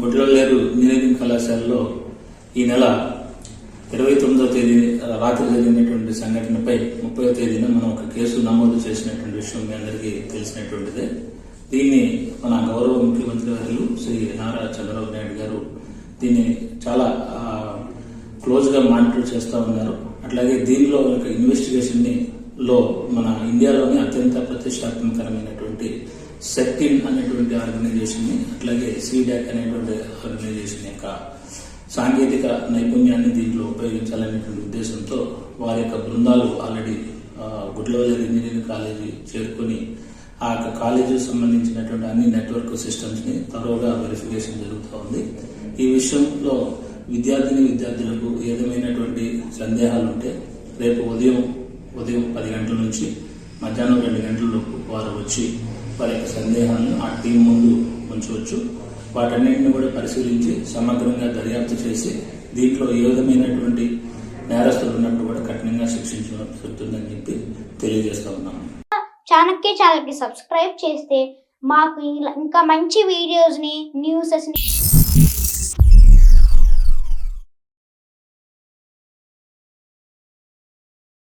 గుడ్లలేరు engineering కళాశాలలో ఈ నెల ఇరవై తొమ్మిదవ తేదీ రాత్రి జరిగినటువంటి సంఘటనపై ముప్పై తేదీన మనం ఒక కేసు నమోదు చేసినటువంటి విషయం మీ అందరికీ తెలిసినటువంటిదే. దీన్ని మన గౌరవ ముఖ్యమంత్రి వారు శ్రీ నారా చంద్రబాబు నాయుడు గారు దీన్ని చాలా క్లోజ్గా మానిటర్ చేస్తూ ఉన్నారు. అట్లాగే దీనిలో ఒక ఇన్వెస్టిగేషన్ని లో మన ఇండియాలోని అత్యంత ప్రతిష్టాత్మకరమైనటువంటి సెక్టిన్ అనేటువంటి ఆర్గనైజేషన్ని అట్లాగే సీడాక్ అనేటువంటి ఆర్గనైజేషన్ యొక్క సాంకేతిక నైపుణ్యాన్ని దీంట్లో ఉపయోగించాలనేటువంటి ఉద్దేశంతో వారి యొక్క బృందాలు ఆల్రెడీ గుడ్లవజర్ ఇంజనీరింగ్ కాలేజీ చేరుకొని ఆ యొక్క కాలేజీకి సంబంధించినటువంటి అన్ని నెట్వర్క్ సిస్టమ్స్ని తరోగా వెరిఫికేషన్ జరుగుతూ ఉంది. ఈ విషయంలో విద్యార్థిని విద్యార్థులకు ఏదమైనటువంటి సందేహాలు ఉంటే రేపు ఉదయం ఉదయం పది గంటల నుంచి మధ్యాహ్నం రెండు గంటలలోపు వారు వచ్చి వారి యొక్క సందేహాలను ఆ టీం ముందు ఉంచవచ్చు. వాటన్నింటిని కూడా పరిశీలించి సమగ్రంగా దర్యాప్తు చేసి దీంట్లో ఏ విధమైనటువంటి నేరస్తులు ఉన్నట్టు కూడా కఠినంగా శిక్షించడం చెప్పి తెలియజేస్తా ఉన్నాము. చాణక్య ఛానల్కి సబ్స్క్రైబ్ చేస్తే మాకు ఇలా ఇంకా మంచి వీడియోస్ని న్యూసెస్ని